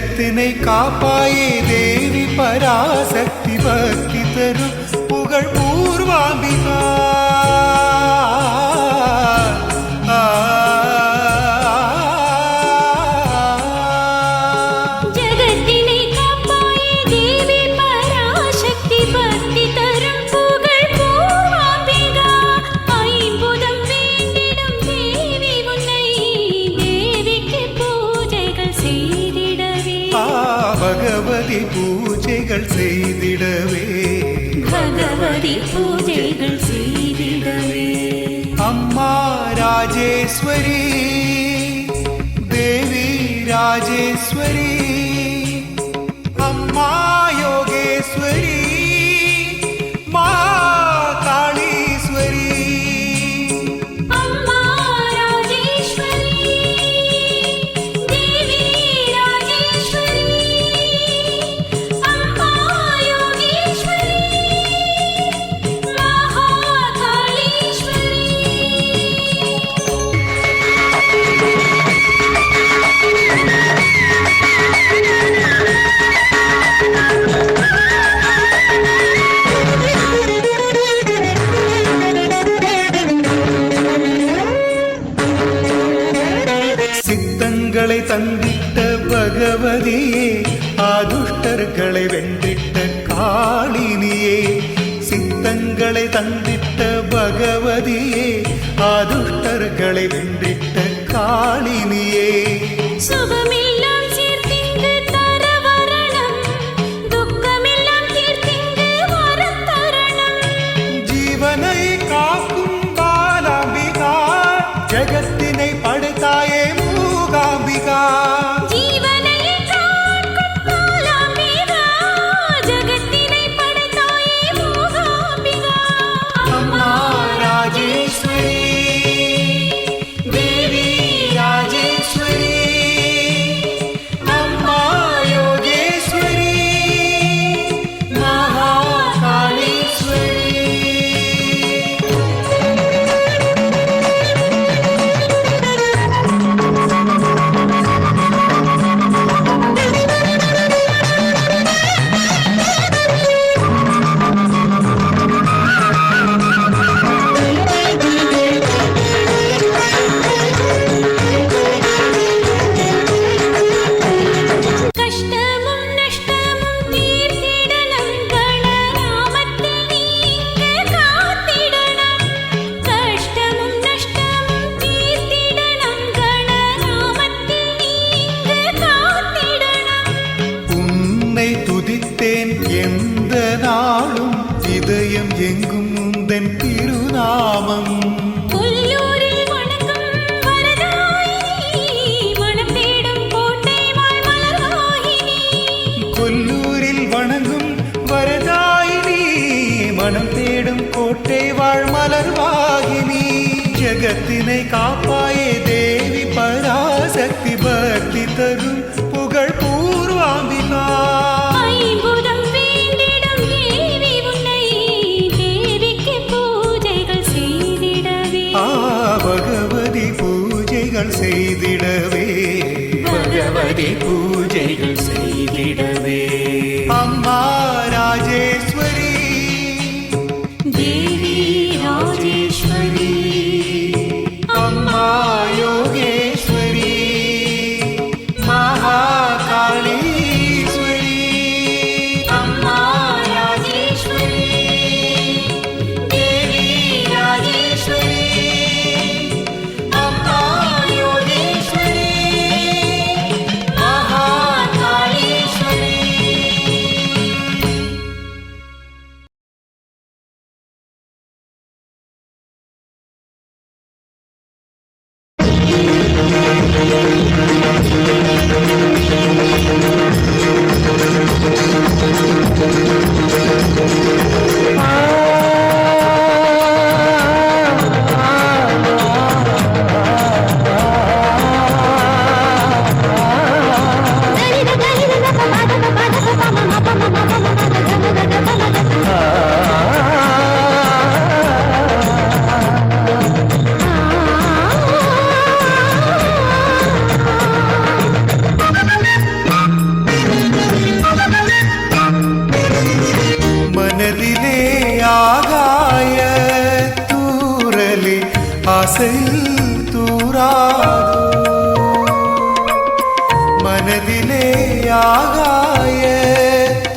உலகத்தினை காப்பாயே தேவி பராசக்தி. பகவதி பூஜைகள் செய்திடவே. பகவதி பூஜைகள் செய்திடவே. அம்மா ராஜேஸ்வரி தேவி ராஜேஸ்வரி அம்மா யோகேஸ்வரி. தந்திட்ட பகவதியே ஆதுஷ்டர்களை வென்றிட்ட காளினியே. சித்தங்களை தந்திட்ட பகவதியே ஆதுஷ்டர்களை வென்றிட்ட காளினியே. சுகமில்லை கேட்டேன் எந்த நாளும் இதயம் எங்கும் உந்தன் திருநாமம். கொல்லூரில் வணங்கும் வரதாயினி மனம் தேடும் கோட்டை வாழ் மலர்வாகினி. ஜகத்தினை காப்பாயே தேவி பராசக்தி பக்தி தரும் செய்திடவே ஆசையில் தூராதோ? மனதிலே ஆகாய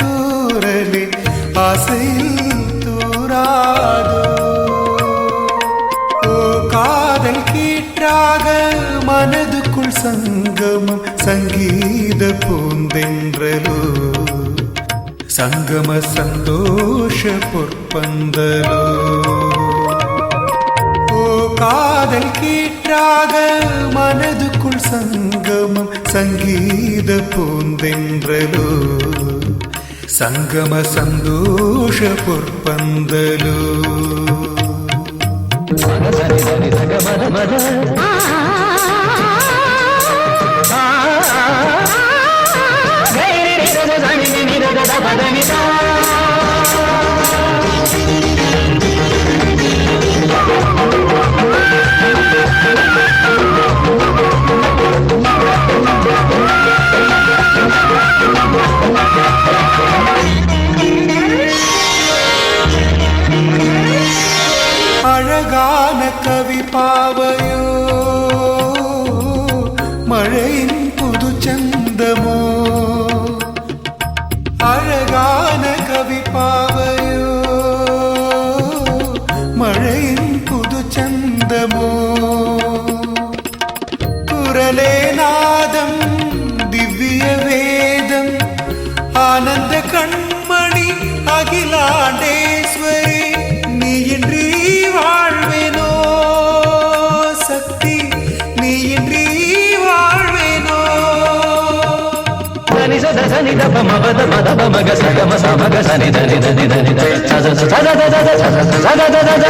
தூரலே ஆசையில் தூராதோ? ஓ காதல் கீற்றாக மனதுக்குள் சங்கமம் சங்கீத பூந்தென்றலோ? சங்கம சந்தோஷ பொற்பந்தலோ? காதல் கீற்றாக மனதுக்குள் சங்கமம் சங்கீத பூந்தென்றலோ? சங்கம சந்தோஷ பொற்பந்தலோ? அழகான దని దప మగద మదవ మగ సగమ సమగ సని దని దని దని దని సజ సజ సజ సజ సజ సజ